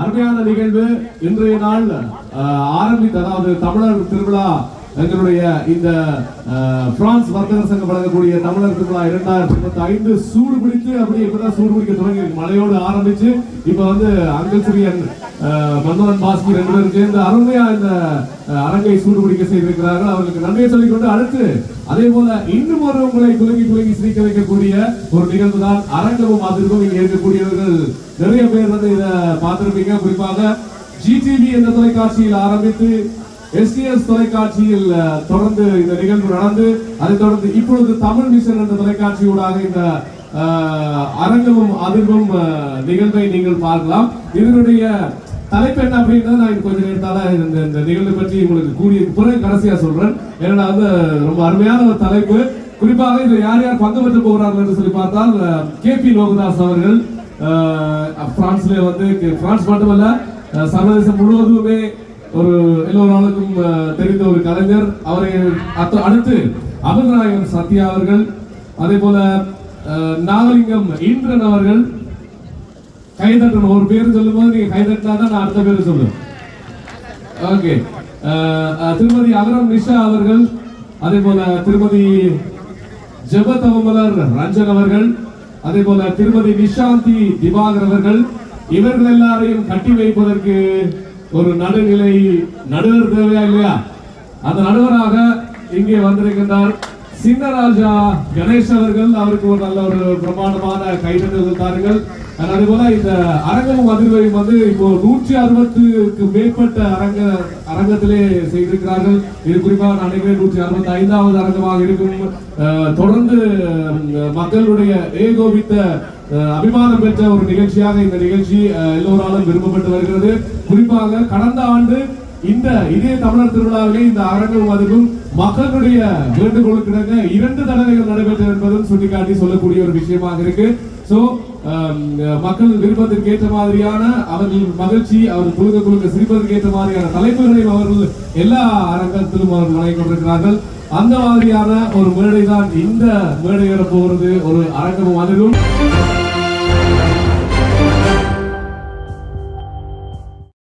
அருமையான நிகழ்வு. இன்றைய நாள் ஆரம்பித்த அதாவது தமிழர் திருவிழா எங்களுடைய இந்த பிரான்ஸ் வர்த்தக சங்கம் வழங்கக்கூடிய தமிழர் திருவிழா இரண்டாயிரத்தி இருபத்தி ஐந்து சூடு பிடித்து அப்படி இப்பதான் சூடு பிடிக்க தொடங்கி மலையோடு மழையோடு ஆரம்பிச்சு இப்ப வந்து அங்கிள் சிறியன் மன்மோகன் பாஸ்கி ரெண்டு பேரும் சேர்ந்து அருமையா இந்த அரங்கை சூடு பிடிக்க செய்திருக்கிறார்கள். அவர்களுக்கு நன்றியை சொல்லிக்கொண்டு அடுத்து அதே போல இன்னும் ஒரு உங்களை குலுங்கி குலுங்கி சிரிக்க வைக்கக்கூடிய ஒரு நிகழ்வு தான் அரங்கமும் அதிர்வும். இங்கே இருக்கக்கூடியவர்கள் நிறைய பேர் வந்து இதை பார்த்திருப்பீங்க. குறிப்பாக ஜிடிவி என்ற தொலைக்காட்சியில் ஆரம்பித்து எஸ்டிஎஸ் தொலைக்காட்சியில் தொடர்ந்து இந்த நிகழ்வு நடந்து அதைத் தொடர்ந்து இப்பொழுது தமிழ் மிஷன் என்ற தொலைக்காட்சியூடாக இந்த அஹ், அரங்கமும் அதிர்வும் நிகழ்வை நீங்கள் பார்க்கலாம். இதனுடைய தலைப்பு என்ன அப்படின்றத நான் கொஞ்ச நேரத்தால இந்த இந்த நிகழ்வு பற்றி உங்களுக்கு கூறிய பிறகு கடைசியா சொல்றேன். ஏன்னா வந்து ரொம்ப அருமையான ஒரு தலைப்பு. குறிப்பாக இதில் யார் யார் பங்கு பெற்று போகிறார்கள் என்று சொல்லி பார்த்தால் கே பி லோகதாஸ் அவர்கள் பிரான்ஸ்ல வந்து பிரான்ஸ் மட்டுமல்ல சர்வதேசம் முழுவதுமே ஒரு எல்லோராளுக்கும் அஹ், தெரிந்த ஒரு கலைஞர். அவரை அடுத்து அமர்நாயகன் சத்யா அவர்கள். அதே போல நாகலிங்கம் ஈந்திரன் அவர்கள். கைதட்டணும் ஒரு பேர் சொல்லும்போது நீங்க கைதட்டினா தான் நான் அடுத்த பேர் சொல்லுவேன். ஓகே. திருமதி அகரம் நிஷா அவர்கள். அதே போல திருமதி ஜெபதவமலர் ரஞ்சன் அவர்கள். அதே போல திருமதி நிஷாந்தி திவாகர் அவர்கள். இவர்கள் எல்லாரையும் கட்டி வைப்பதற்கு ஒரு நடுநிலை நடுவர் தேவையா இல்லையா? அந்த நடுவராக இங்கே வந்திருக்கின்றார் சின்னராஜா கணேஷ் அவர்கள். அவருக்கு ஒரு நல்ல ஒரு பிரமாண்டமான கைதட்டல் தாருங்கள். அதுபோல இந்த அரங்கம் அதிர்வையும் வந்து இப்போ நூற்றி அறுபத்துக்கு மேற்பட்ட அரங்க அரங்கத்திலே செய்திருக்கிறார்கள். இது குறிப்பாக நான் நினைக்கிறேன் நூற்றி அறுபத்தி ஐந்தாவது அரங்கமாக இருக்கும். தொடர்ந்து மக்களுடைய ஏகோபித்த அபிமானம் பெற்ற ஒரு நிகழ்ச்சியாக இந்த நிகழ்ச்சி எல்லோராலும் விரும்பப்பட்டு வருகிறது. குறிப்பாக கடந்த ஆண்டு இந்த இதே தமிழர் திருவிழாவிலே இந்த அரங்கம் அதுவும் மக்களுடைய வேண்டுகோளுக்கிடங்க இரண்டு தடவைகள் நடைபெற்றது என்பதும் சுட்டிக்காட்டி சொல்லக்கூடிய ஒரு விஷயமாக இருக்கு. சோ மக்கள் விருப்பத்திற்கு ஏற்ற மாதிரியான அவர்கள் மகிழ்ச்சி அவர்கள் குழுங்க குழுக்க சிரிப்பதற்கு ஏற்ற மாதிரியான தலைப்புகளையும் அவர்கள் எல்லா அரங்கத்திலும் அவர்கள் வழங்கிக் கொண்டிருக்கிறார்கள். அந்த மாதிரியான ஒரு மேடை தான் இந்த மேடை போகிறது. ஒரு அரங்கமும் அதுவும்.